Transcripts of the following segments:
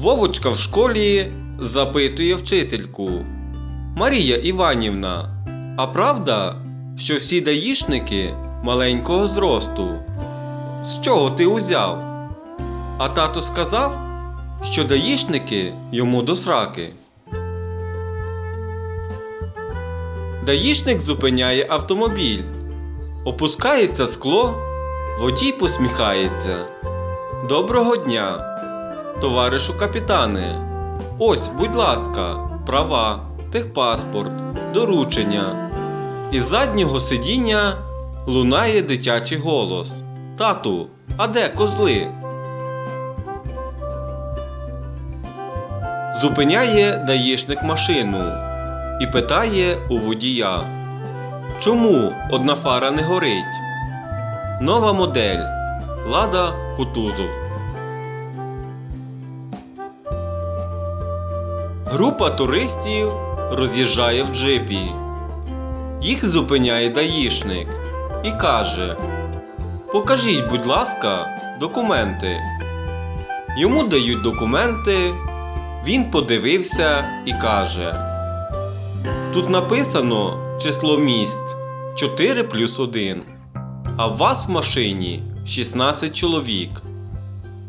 Вовочка в школі запитує вчительку. Марія Іванівна, а правда, що всі даїшники маленького зросту? З чого ти узяв? А тато сказав, що даїшники йому до сраки. Даїшник зупиняє автомобіль. Опускається скло, водій посміхається. Доброго дня, товаришу капітане. Ось, будь ласка, права, техпаспорт, доручення. Із заднього сидіння лунає дитячий голос. Тату, а де козли? Зупиняє даїшник машину і питає у водія. Чому одна фара не горить? Нова модель Лада Кутузов. Група туристів роз'їжджає в джипі. Їх зупиняє даїшник і каже: Покажіть, будь ласка, документи. Йому дають документи. Він подивився і каже: Тут написано число місць 4 плюс 1. А в вас в машині 16 чоловік.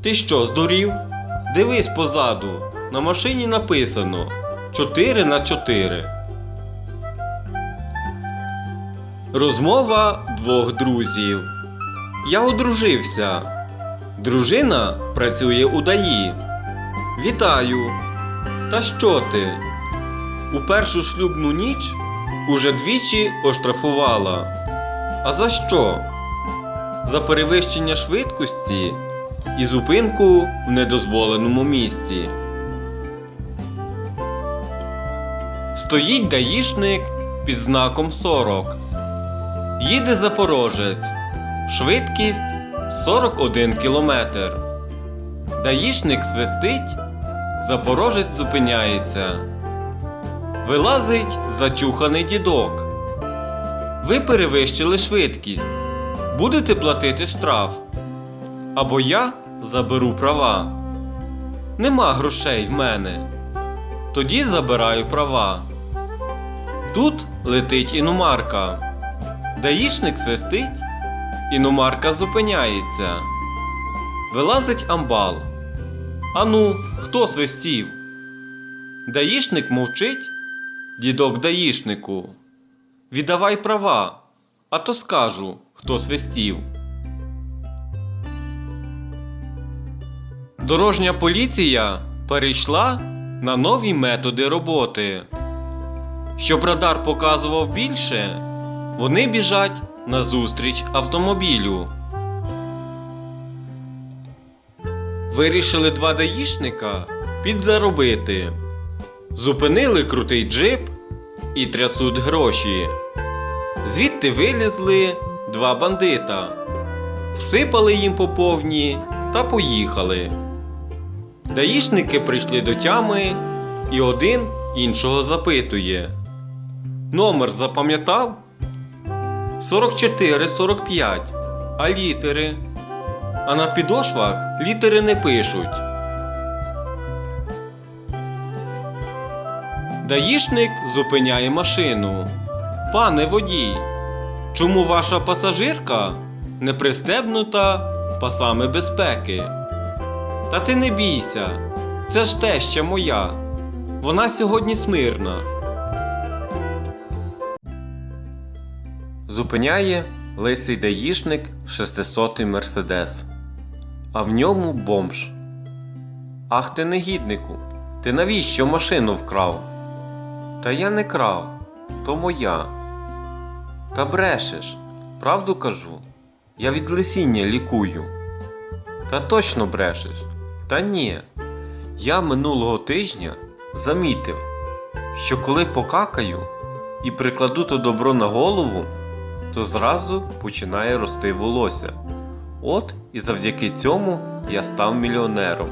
Ти що, здурів? Дивись позаду. На машині написано 4 на 4. Розмова двох друзів. Я одружився. Дружина працює у ДАІ. Вітаю. Та що ти? У першу шлюбну ніч уже двічі оштрафувала. А за що? За перевищення швидкості і зупинку в недозволеному місці. Стоїть даїшник під знаком 40. Їде Запорожець. Швидкість 41 км. Даїшник свистить. Запорожець зупиняється. Вилазить зачуханий дідок. Ви перевищили швидкість. Будете платити штраф. Або я заберу права. Нема грошей в мене. Тоді забираю права. Тут летить іномарка. Даїшник свистить, іномарка зупиняється. Вилазить амбал. Ану, хто свистів? Даїшник мовчить, дідок даїшнику. Віддавай права, а то скажу, хто свистів. Дорожня поліція перейшла на нові методи роботи. Щоб радар показував більше, вони біжать назустріч автомобілю. Вирішили два даїшника підзаробити. Зупинили крутий джип і трясуть гроші. Звідти вилізли два бандита, всипали їм по повні та поїхали. Даїшники прийшли до тями, і один іншого запитує. Номер запам'ятав? 44-45. А літери? А на підошвах літери не пишуть. Даїшник зупиняє машину. Пане водій, чому ваша пасажирка не пристебнута пасами безпеки? Та ти не бійся, це ж теща моя. Вона сьогодні смирна. Зупиняє лисий даїшник 600-й Мерседес. А в ньому бомж. Ах ти негіднику, ти навіщо машину вкрав? Та я не крав, то моя. Та брешеш, правду кажу, я від лисіння лікую. Та точно брешеш. Та ні. Я минулого тижня замітив, що коли покакаю і прикладу то добро на голову, то зразу починає рости волосся. От і завдяки цьому я став мільйонером.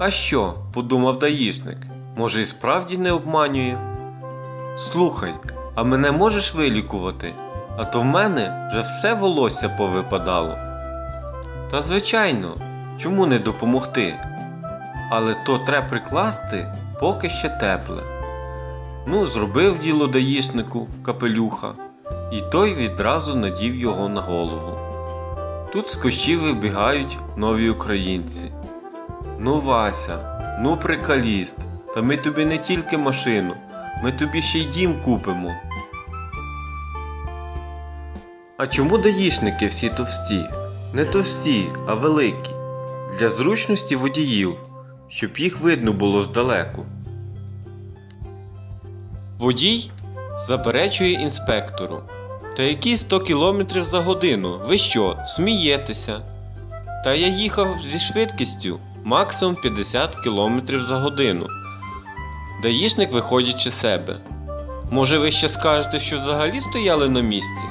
А що, подумав даїшник, може і справді не обманює? Слухай, а мене можеш вилікувати? А то в мене вже все волосся повипадало. Та звичайно, чому не допомогти? але то треба прикласти поки ще тепле. Ну, зробив діло даїшнику капелюха, і той відразу надів його на голову. Тут з кущів вибігають нові українці. Ну, Вася, ну прикаліст, та ми тобі не тільки машину, ми тобі ще й дім купимо. А чому даїшники всі товсті? Не товсті, а великі. Для зручності водіїв, щоб їх видно було здалеку. Водій заперечує інспектору. Та які 100 км за годину? Ви що, смієтеся? Та я їхав зі швидкістю максимум 50 км за годину. Даїшник виходячи себе. Може ви ще скажете, що взагалі стояли на місці?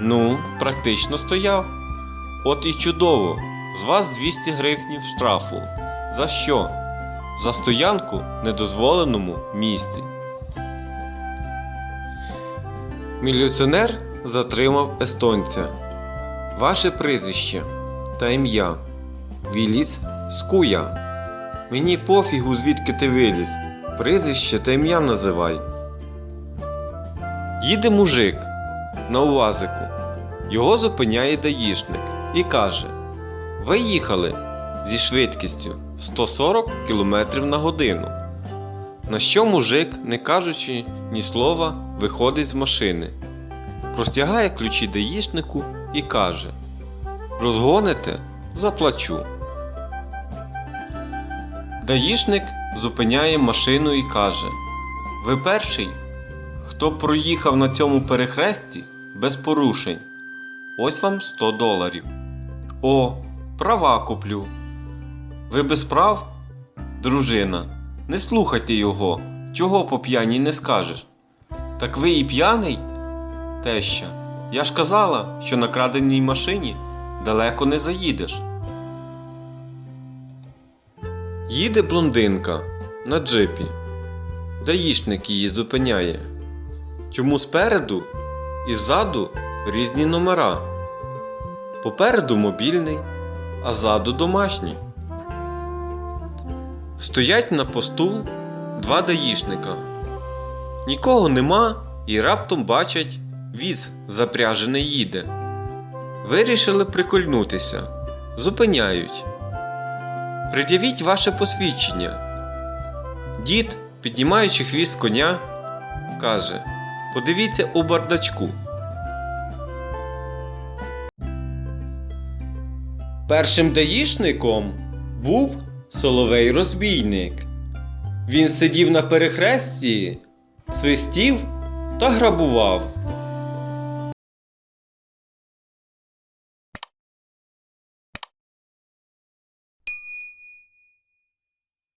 Ну, практично стояв. От і чудово. З вас 200 гривнів штрафу. За що? За стоянку недозволеному місці. Міліціонер затримав естонця. Ваше прізвище та ім'я. Віліс Скуя. Мені пофігу, звідки ти виліз. Прізвище та ім'я називай. Їде мужик на увазику. Його зупиняє даїшник і каже: Ви їхали зі швидкістю 140 км на годину. На що мужик, не кажучи ні слова, виходить з машини, простягає ключі даїшнику і каже: Розгоните, заплачу. Даїшник зупиняє машину і каже: Ви перший, хто проїхав на цьому перехресті без порушень. Ось вам 100 доларів. О, права куплю. Ви без прав? Дружина, не слухайте його, чого по п'яні не скажеш. Так ви і п'яний? Теща, я ж казала, що на краденій машині далеко не заїдеш. Їде блондинка на джипі. Даїшник її зупиняє. Чому спереду і ззаду різні номера? Попереду мобільний, а ззаду домашній. Стоять на посту два даїшника. Нікого нема і раптом бачать, віз запряжений їде. Вирішили прикольнутися. Зупиняють. Пред'явіть ваше посвідчення. Дід, піднімаючи хвіст коня, каже: Подивіться у бардачку. Першим даїшником був соловей розбійник. Він сидів на перехресті, свистів та грабував.